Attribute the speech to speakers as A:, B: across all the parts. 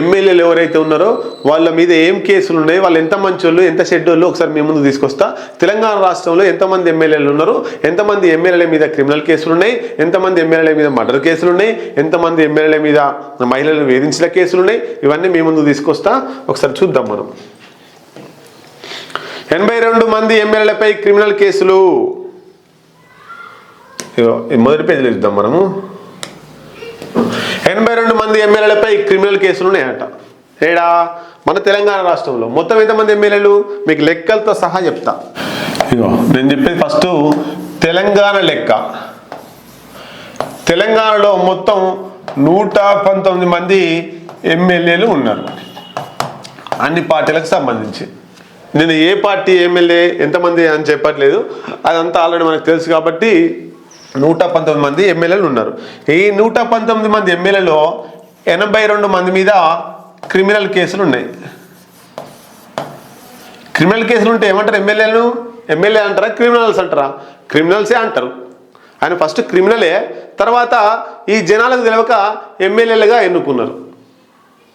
A: ఎమ్మెల్యేలు ఎవరైతే ఉన్నారో వాళ్ళ మీద ఏం కేసులు ఉన్నాయి వాళ్ళు ఎంత మంచోళ్ళు ఎంత షెడ్యూళ్ళు ఒకసారి మీ ముందు తీసుకొస్తా. తెలంగాణ రాష్ట్రంలో ఎంతమంది ఎమ్మెల్యేలు ఉన్నారు ఎంతమంది ఎమ్మెల్యేల మీద క్రిమినల్ కేసులు ఉన్నాయి ఎంతమంది ఎమ్మెల్యేల మీద మర్డర్ కేసులు ఉన్నాయి ఎంతమంది ఎమ్మెల్యేల మీద మహిళలను వేధించిన కేసులు ఉన్నాయి ఇవన్నీ మీ ముందు తీసుకొస్తా. ఒకసారి చూద్దాం మనం. ఎనభై రెండు మంది ఎమ్మెల్యేలపై క్రిమినల్ కేసులు. మొదటి పేజీలో చూద్దాం మనము. ఎనభై రెండు మంది ఎమ్మెల్యేలపై క్రిమినల్ కేసులు ఉన్నాయట. ఏడా? మన తెలంగాణ రాష్ట్రంలో. మొత్తం ఎంతమంది ఎమ్మెల్యేలు? మీకు లెక్కలతో సహా చెప్తా. ఇగో నేను చెప్పేది ఫస్ట్ తెలంగాణ లెక్క. తెలంగాణలో మొత్తం నూట పంతొమ్మిది మంది ఎమ్మెల్యేలు ఉన్నారు. అన్ని పార్టీలకు సంబంధించి. నేను ఏ పార్టీ ఎమ్మెల్యే ఎంతమంది అని చెప్పట్లేదు. అదంతా ఆల్రెడీ మనకు తెలుసు కాబట్టి నూట పంతొమ్మిది మంది ఎమ్మెల్యేలు ఉన్నారు. ఈ నూట పంతొమ్మిది మంది ఎమ్మెల్యేలో ఎనభై రెండు మంది మీద క్రిమినల్ కేసులు ఉన్నాయి. క్రిమినల్ కేసులు ఉంటే ఏమంటారు ఎమ్మెల్యేలను ఎమ్మెల్యే అంటారా క్రిమినల్స్ అంటారా? క్రిమినల్సే అంటారు. ఆయన ఫస్ట్ క్రిమినలే తర్వాత ఈ జనాలకు తెలియక ఎమ్మెల్యేలుగా ఎన్నుకున్నారు.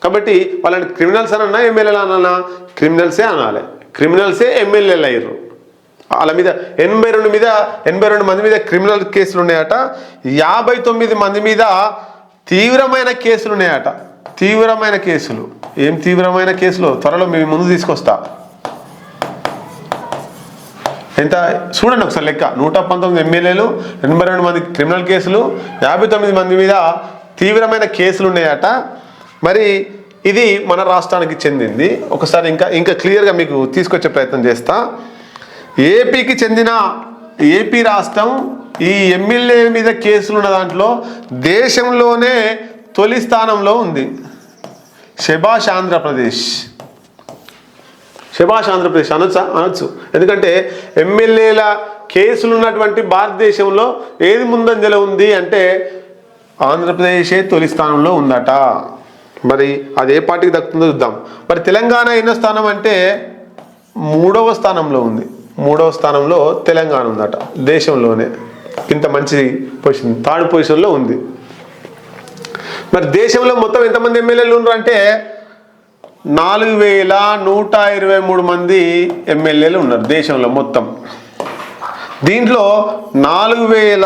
A: కాబట్టి వాళ్ళని క్రిమినల్స్ అనన్నా ఎమ్మెల్యేలు అనన్నా క్రిమినల్సే అనాలి. క్రిమినల్సే ఎమ్మెల్యేలు అయ్యారు. వాళ్ళ మీద ఎనభై రెండు మీద ఎనభై రెండు మంది మీద క్రిమినల్ కేసులు ఉన్నాయట. యాభై తొమ్మిది మంది మీద తీవ్రమైన కేసులు ఉన్నాయట. తీవ్రమైన కేసులు ఏం తీవ్రమైన కేసులు త్వరలో మీ ముందు తీసుకొస్తా. ఎంత? చూడండి ఒకసారి లెక్క. నూట పంతొమ్మిది ఎమ్మెల్యేలు ఎనభై రెండు మంది క్రిమినల్ కేసులు యాభై తొమ్మిది మంది మీద తీవ్రమైన కేసులు ఉన్నాయట. మరి ఇది మన రాష్ట్రానికి చెందింది. ఒకసారి ఇంకా ఇంకా క్లియర్గా మీకు తీసుకొచ్చే ప్రయత్నం చేస్తా. ఏపీకి చెందిన ఏపీ రాష్ట్రం ఈ ఎమ్మెల్యే మీద కేసులు ఉన్న దాంట్లో దేశంలోనే తొలి స్థానంలో ఉంది. శభాష్ ఆంధ్రప్రదేశ్. శభాష్ ఆంధ్రప్రదేశ్ అనొచ్చా? అనొచ్చు. ఎందుకంటే ఎమ్మెల్యేల కేసులు ఉన్నటువంటి భారతదేశంలో ఏది ముందంజలో ఉంది అంటే ఆంధ్రప్రదేశే తొలి స్థానంలో ఉందట. మరి అది ఏ పార్టీకి దక్కుతుందో చూద్దాం. మరి తెలంగాణ ఎన్నో స్థానం అంటే మూడవ స్థానంలో ఉంది. మూడవ స్థానంలో తెలంగాణ ఉందట దేశంలోనే. ఇంత మంచి పొజిషన్ థర్డ్ పొజిషన్లో ఉంది. మరి దేశంలో మొత్తం ఎంతమంది ఎమ్మెల్యేలు ఉన్నారు అంటే నాలుగు వేల నూట ఇరవై మూడు మంది ఎమ్మెల్యేలు ఉన్నారు దేశంలో మొత్తం. దీంట్లో నాలుగు వేల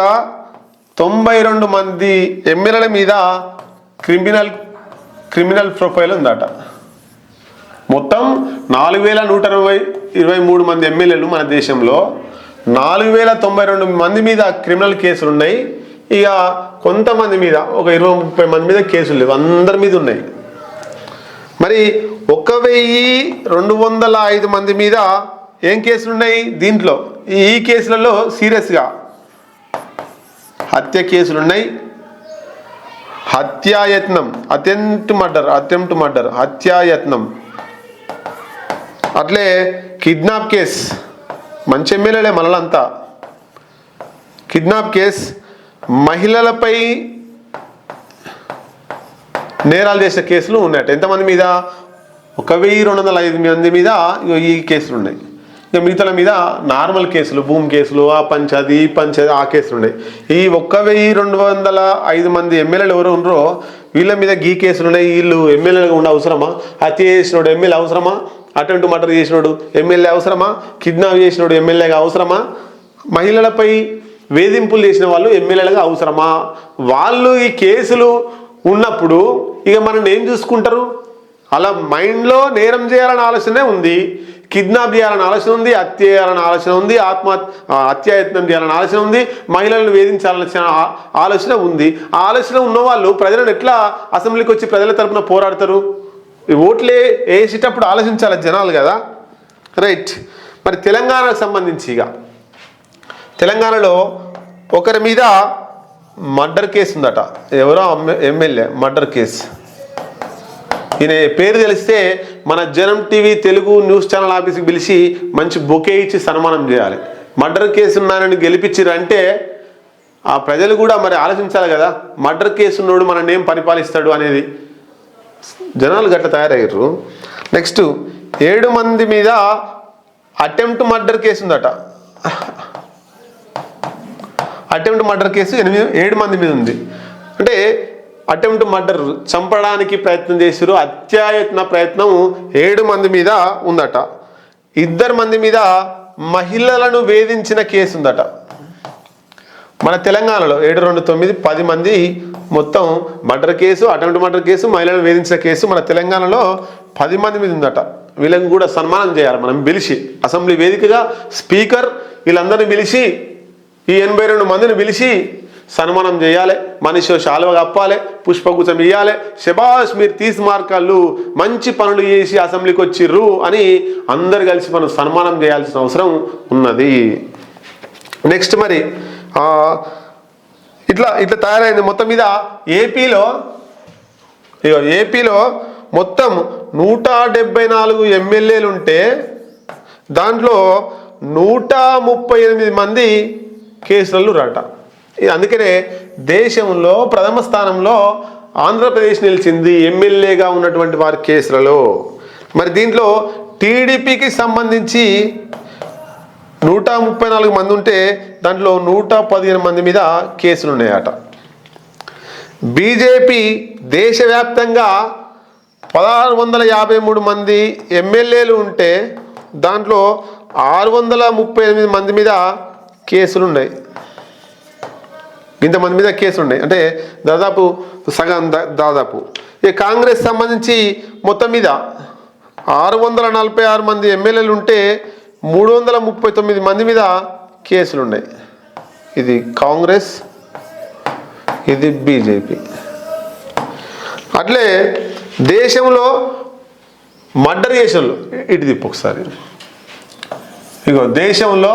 A: తొంభై రెండు మంది ఎమ్మెల్యేల మీద క్రిమినల్ క్రిమినల్ ప్రొఫైల్ ఉందట. మొత్తం నాలుగు వేల నూట ఇరవై ఇరవై మూడు మంది ఎమ్మెల్యేలు మన దేశంలో. నాలుగు వేల తొంభై రెండు మంది మీద క్రిమినల్ కేసులు ఉన్నాయి. ఇక కొంతమంది మీద ఒక ఇరవై ముప్పై మంది మీద కేసులు లేవు. అందరి మీద ఉన్నాయి. మరి ఒక వెయ్యి రెండు వందల ఐదు మంది మీద ఏం కేసులు ఉన్నాయి? దీంట్లో ఈ కేసులలో సీరియస్గా హత్య కేసులు ఉన్నాయి. హత్యాయత్నం అటెంప్ట్ మర్డర్ అటెంప్ట్ మర్డర్ హత్యాయత్నం. అట్లే కిడ్నాప్ కేస్ మంచి ఎమ్మెల్యేలే మనలంతా. కిడ్నాప్ కేస్ మహిళలపై నేరాలు చేసిన కేసులు ఉన్నాయట ఎంతమంది మీద? ఒక వెయ్యి రెండు వందల ఐదు మంది మీద ఇగో ఈ కేసులు ఉన్నాయి. ఇక మిగతాల మీద నార్మల్ కేసులు భూమి కేసులు ఆ పంచాది ఈ పంచాది ఆ కేసులు ఉన్నాయి. ఈ ఒక్క వెయ్యి రెండు వందల ఐదు మంది ఎమ్మెల్యేలు ఎవరు ఉన్నారో వీళ్ళ మీద గీ కేసులు ఉన్నాయి. వీళ్ళు ఎమ్మెల్యేలుగా ఉండే అవసరమా? హత్య చేసినోడు ఎమ్మెల్యే అవసరమా? అటెంప్ట్ మర్డర్ చేసినాడు ఎమ్మెల్యే అవసరమా? కిడ్నాప్ చేసినాడు ఎమ్మెల్యేగా అవసరమా? మహిళలపై వేధింపులు చేసిన వాళ్ళు ఎమ్మెల్యేలుగా అవసరమా? వాళ్ళు ఈ కేసులు ఉన్నప్పుడు ఇక మనం ఏం చూసుకుంటారు? అలా మైండ్లో నేరం చేయాలని ఆలోచనే ఉంది కిడ్నాప్ చేయాలని ఆలోచన ఉంది హత్య చేయాలని ఆలోచన ఉంది ఆత్మ హత్యాయత్నం చేయాలని ఆలోచన ఉంది మహిళలను వేధించాలని ఆలోచన ఉంది. ఆ ఆలోచన ఉన్నవాళ్ళు ప్రజలను ఎట్లా అసెంబ్లీకి వచ్చి ప్రజల తరపున పోరాడతారు? ఓట్లే వేసేటప్పుడు ఆలోచించాలి జనాలు కదా. రైట్ మరి తెలంగాణకు సంబంధించి ఇక. తెలంగాణలో ఒకరి మీద మర్డర్ కేసు ఉందట. ఎవరో ఎమ్మెల్యే మర్డర్ కేసు. ఈయన పేరు తెలిస్తే మన జనం టీవీ తెలుగు న్యూస్ ఛానల్ ఆఫీస్కి పిలిచి మంచి బొకే ఇచ్చి సన్మానం చేయాలి. మర్డర్ కేసు ఉన్నానని గెలిపించారు అంటే ఆ ప్రజలు కూడా మరి ఆలోచించాలి కదా. మర్డర్ కేసు ఉన్నోడు మన నేమ్ పరిపాలిస్తాడు అనేది. జనాలు గట్ట తయారయ్యారు. నెక్స్ట్ ఏడు మంది మీద అటెంప్ట్ మర్డర్ కేసు ఉందట అటెంప్ట్ మర్డర్ కేసు ఎనిమిది ఏడు మంది మీద ఉంది. అంటే అటెంప్ట్ మర్డర్ చంపడానికి ప్రయత్నం చేశారు అత్యాయత్న ప్రయత్నం ఏడు మంది మీద ఉందట. ఇద్దరు మంది మీద మహిళలను వేధించిన కేసు ఉందట మన తెలంగాణలో ఏడు రెండు తొమ్మిది పది మంది మొత్తం murder case attempt murder case మహిళలను వేధించిన కేసు మన తెలంగాణలో పది మంది మీద ఉందట. వీళ్ళని కూడా సన్మానం చేయాలి మనం పిలిచి. అసెంబ్లీ వేదికగా స్పీకర్ వీళ్ళందరినీ పిలిచి ఈ ఎనభై రెండు మందిని పిలిచి సన్మానం చేయాలి. మనిషి శాలువ కప్పాలి పుష్పగుచ్చం ఇవ్వాలి శబాష్ మీరు తీసి మార్కాళ్ళు మంచి పనులు చేసి అసెంబ్లీకి వచ్చిర్రు అని అందరు కలిసి మనం సన్మానం చేయాల్సిన అవసరం ఉన్నది. నెక్స్ట్ మరి ఇట్లా ఇట్లా తయారైంది. మొత్తం మీద ఏపీలో ఇగో ఏపీలో మొత్తం నూట డెబ్బై నాలుగు ఎమ్మెల్యేలు ఉంటే దాంట్లో నూట ముప్పై ఎనిమిది మంది కేసులలో రాట. అందుకనే దేశంలో ప్రథమ స్థానంలో ఆంధ్రప్రదేశ్ నిలిచింది ఎమ్మెల్యేగా ఉన్నటువంటి వారి కేసులలో మరి దీంట్లో టీడీపీకి సంబంధించి నూట ముప్పై నాలుగు మంది ఉంటే దాంట్లో నూట పదిహేను మంది మీద కేసులు ఉన్నాయట. బీజేపీ దేశవ్యాప్తంగా పదహారు వందల యాభై మూడు మంది ఎమ్మెల్యేలు ఉంటే దాంట్లో ఆరు వందల ముప్పై ఎనిమిది మంది మీద కేసులు ఉన్నాయి. ఇంతమంది మీద కేసులు ఉన్నాయి. అంటే దాదాపు సగం దా- దాదాపు. ఈ కాంగ్రెస్ సంబంధించి మొత్తం మీద ఆరు వందల నలభై ఆరు మంది ఎమ్మెల్యేలు ఉంటే మూడు వందల ముప్పై తొమ్మిది మంది మీద కేసులు ఉన్నాయి ఇది కాంగ్రెస్ ఇది బీజేపీ. అట్లే దేశంలో మర్డర్ చేసిన ఇటు తిప్పు ఒకసారి. ఇగో దేశంలో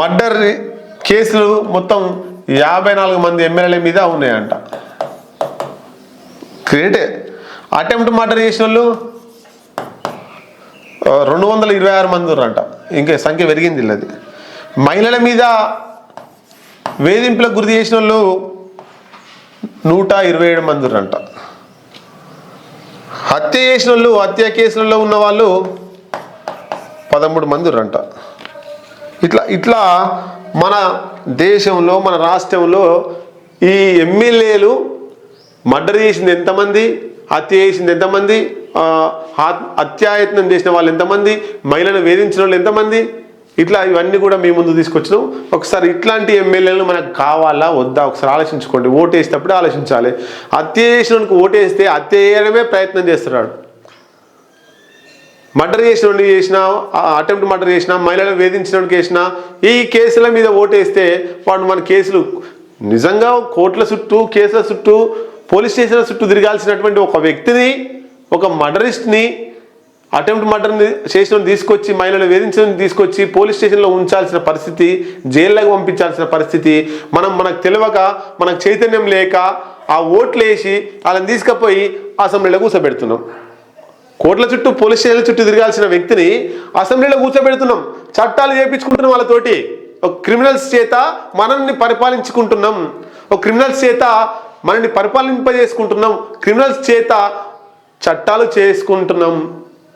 A: మర్డర్ కేసులు మొత్తం యాభై నాలుగు మంది ఎమ్మెల్యేల మీద ఉన్నాయంట. గ్రేటే అటెంప్ట్ మర్డర్ చేసిన వాళ్ళు రెండు వందల ఇరవై ఆరు మంది ఉన్నారంట. ఇంకా సంఖ్య పెరిగింది అది మహిళల మీద వేధింపులకు గురి చేసిన వాళ్ళు నూట ఇరవై ఏడు మంది ఉన్నారంట. హత్య చేసిన వాళ్ళు హత్య కేసులలో ఉన్న వాళ్ళు పదమూడు మంది ఉన్నారంట. ఇట్లా ఇట్లా మన దేశంలో మన రాష్ట్రంలో ఈ ఎమ్మెల్యేలు మర్డర్ చేసింది ఎంతమంది హత్య చేసింది ఎంతమంది హత్యాయత్నం చేసిన వాళ్ళు ఎంతమంది? మహిళను వేధించిన వాళ్ళు ఎంతమంది? ఇట్లా ఇవన్నీ కూడా మీ ముందు తీసుకొచ్చినాం. ఒకసారి ఇట్లాంటి ఎమ్మెల్యేలు మనకు కావాలా? వద్దా? ఒకసారి ఆలోచించుకోండి. ఓటు ఆలోచించాలి. హత్య చేసినకు ఓటు వేస్తే హత్య చేయడమే ప్రయత్నం చేస్తున్నాడు. మర్డర్ చేసిన చేసిన అటెంప్ట్ మర్డర్ చేసిన మహిళలను వేధించిన వాడికి చేసిన ఈ కేసుల మీద ఓటేస్తే వాడు మన కేసులు నిజంగా కోర్టుల చుట్టూ కేసుల చుట్టూ పోలీస్ స్టేషన్ల చుట్టూ తిరగాల్సినటువంటి ఒక వ్యక్తిని ఒక మర్డరిస్ట్ని అటెంప్ట్ మర్డర్ని చేసిన తీసుకొచ్చి మహిళలు వేధించడం తీసుకొచ్చి పోలీస్ స్టేషన్లో ఉంచాల్సిన పరిస్థితి జైల్లోకి పంపించాల్సిన పరిస్థితి మనం మనకు తెలియక మనకు చైతన్యం లేక ఆ ఓట్లు వేసి వాళ్ళని తీసుకుపోయి అసెంబ్లీలో కూర్చోబెడుతున్నాం. కోట్ల చుట్టూ పోలీస్ స్టేషన్ల చుట్టూ తిరగాల్సిన వ్యక్తిని అసెంబ్లీలో కూర్చోబెడుతున్నాం. చట్టాలు చేపించుకుంటున్నాం వాళ్ళతోటి ఒక క్రిమినల్స్ చేత మనల్ని పరిపాలించుకుంటున్నాం. ఒక క్రిమినల్స్ చేత మనల్ని పరిపాలింపజేసుకుంటున్నాం. క్రిమినల్స్ చేత చట్టాలు చేసుకుంటున్నాం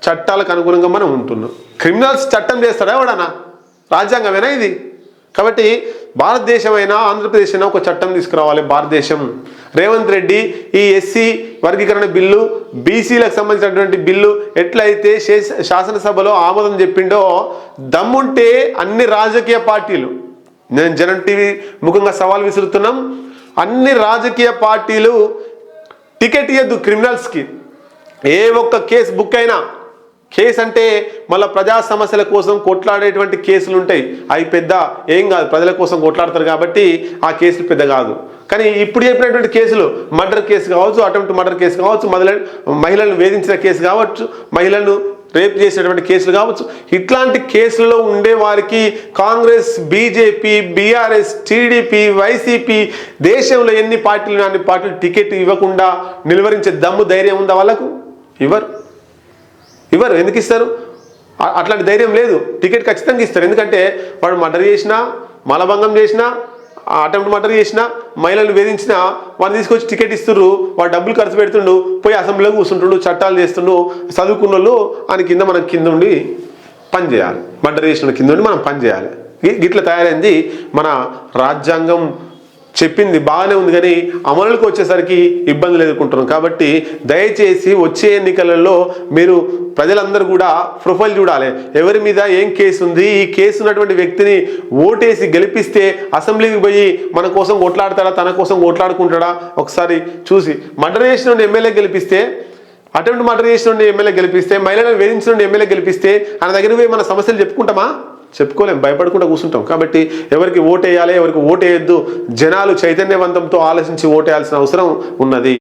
A: చట్టాలకు అనుగుణంగా మనం ఉంటున్నాం. క్రిమినల్స్ చట్టం చేస్తాడా ఎవడన్నా? రాజ్యాంగమేనా ఇది? కాబట్టి భారతదేశం అయినా ఆంధ్రప్రదేశ్ అయినా ఒక చట్టం తీసుకురావాలి భారతదేశం. రేవంత్ రెడ్డి ఈ ఎస్సీ వర్గీకరణ బిల్లు బీసీలకు సంబంధించినటువంటి బిల్లు ఎట్లయితే శాసనసభలో ఆమోదం చెప్పిండో దమ్ముంటే అన్ని రాజకీయ పార్టీలు. నేను జనం టీవీ ముఖంగా సవాల్ విసురుతున్నాం. అన్ని రాజకీయ పార్టీలు టికెట్ ఇవ్వద్దు క్రిమినల్స్కి. ఏ ఒక్క కేసు బుక్ అయినా కేసు అంటే మళ్ళీ ప్రజా సమస్యల కోసం కొట్లాడేటువంటి కేసులు ఉంటాయి. అవి పెద్ద ఏం కాదు ప్రజల కోసం కొట్లాడతారు కాబట్టి ఆ కేసులు పెద్ద కాదు. కానీ ఇప్పుడు చెప్పినటువంటి కేసులు మర్డర్ కేసు కావచ్చు అటెంప్ట్ మర్డర్ కేసు కావచ్చు మహిళ మహిళలను వేధించిన కేసు కావచ్చు మహిళలను రేప్ చేసినటువంటి కేసులు కావచ్చు ఇట్లాంటి కేసులలో ఉండే వారికి Congress BJP BRS TDP YCP దేశంలో ఎన్ని పార్టీలు అన్ని పార్టీలు టికెట్ ఇవ్వకుండా నిలువరించే దమ్ము ధైర్యం ఉందా వాళ్ళకు? ఇవ్వరు. ఇవ్వరు. ఎందుకు ఇస్తారు? అట్లాంటి ధైర్యం లేదు. టికెట్ ఖచ్చితంగా ఇస్తారు. ఎందుకంటే వాడు మర్డర్ చేసినా మలభంగం చేసినా అటెంప్ట్ మర్డర్ చేసినా మహిళలను వేధించినా వాడిని తీసుకొచ్చి టికెట్ ఇస్తుండ్రు వాడు డబ్బులు ఖర్చు పెడుతుండు పోయి అసెంబ్లీలో కూర్చుంటుండు చట్టాలు చేస్తుండు చదువుకున్న వాళ్ళు ఆయన కింద మనం కింద ఉండి పని చేయాలి. మర్డర్ చేసిన కింద ఉండి మనం పని చేయాలి. గిట్ల తయారైంది మన రాజ్యాంగం చెప్పింది బాగానే ఉంది కానీ అమలుకి వచ్చేసరికి ఇబ్బందులు ఎదుర్కొంటున్నాం. కాబట్టి దయచేసి వచ్చే ఎన్నికలలో మీరు ప్రజలందరూ కూడా ప్రొఫైల్ చూడాలి. ఎవరి మీద ఏం కేసు ఉంది? ఈ కేసు ఉన్నటువంటి వ్యక్తిని ఓటేసి గెలిపిస్తే అసెంబ్లీకి పోయి మన కోసం కొట్లాడతాడా తన కోసం కొట్లాడుకుంటాడా ఒకసారి చూసి. మర్డర్ చేసిన ఎమ్మెల్యే గెలిపిస్తే అటెంప్ట్ మర్డర్ చేసిన ఎమ్మెల్యే గెలిపిస్తే మహిళలను వేధించిన ఎమ్మెల్యే గెలిపిస్తే ఆయన దగ్గర పోయి మన సమస్యలు చెప్పుకుంటామా? చెప్పుకోలేం భయపడకుండా కూర్చుంటాం. కాబట్టి ఎవరికి ఓటేయాలి ఎవరికి ఓటేయద్దు జనాలు చైతన్యవంతంతో ఆలోచించి ఓటేయాల్సిన అవసరం ఉన్నది.